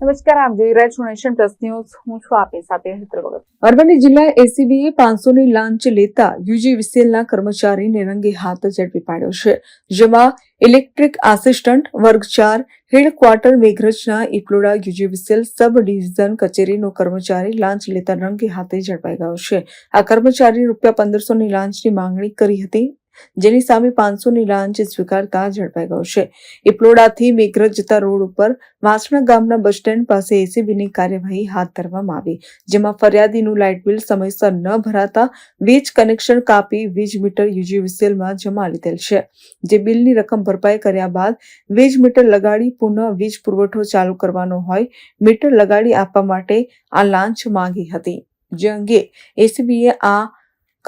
નમસ્કાર, આપ જોઈ રહ્યા છો નેશન પ્લસ ન્યૂઝ. હું છું આપની સાથે હેતલ ભગત. અરવલ્લી જિલ્લા એસીબીએ પાંચસોની લાંચ લેતા યુજીવીસીએલના કર્મચારીને રંગે હાથ ઝડપી પાડ્યો છે, જેમાં ઇલેક્ટ્રિક આસિસ્ટન્ટ વર્ગ ચાર, હેડક્વાર્ટર મેઘરજના ઇપલોડા યુજીવીસીએલ સબ ડિવિઝન કચેરીનો કર્મચારી લાંચ લેતા રંગે હાથે ઝડપાઈ ગયો છે. આ કર્મચારી રૂપિયા પંદરસોની લાંચની માંગણી કરી હતી જેની સામે પાંચસોની લાંચ સ્વીકારતા ઝડપાઈ ગયો છે. ઇપલોડાથી મેઘરજ જતા રોડ ઉપર વાસણા ગામના બસ સ્ટેન્ડ પાસે એસીબીની કાર્યવાહી હાથ ધરવામાં આવી, જેમાં ફરિયાદીનું લાઇટ બિલ સમયસર ન ભરાતા વીજ કનેક્શન કાપી વીજ મીટર યુજીવીસીએલમાં જમા લીધેલ છે. જે બિલની રકમ ભરપાઈ કર્યા બાદ વીજ મીટર લગાડી પુનઃ વીજ પુરવઠો ચાલુ કરવાનો હોય, મીટર લગાડી આપવા માટે આ લાંચ માંગી હતી. જે અંગે એસીબીએ આ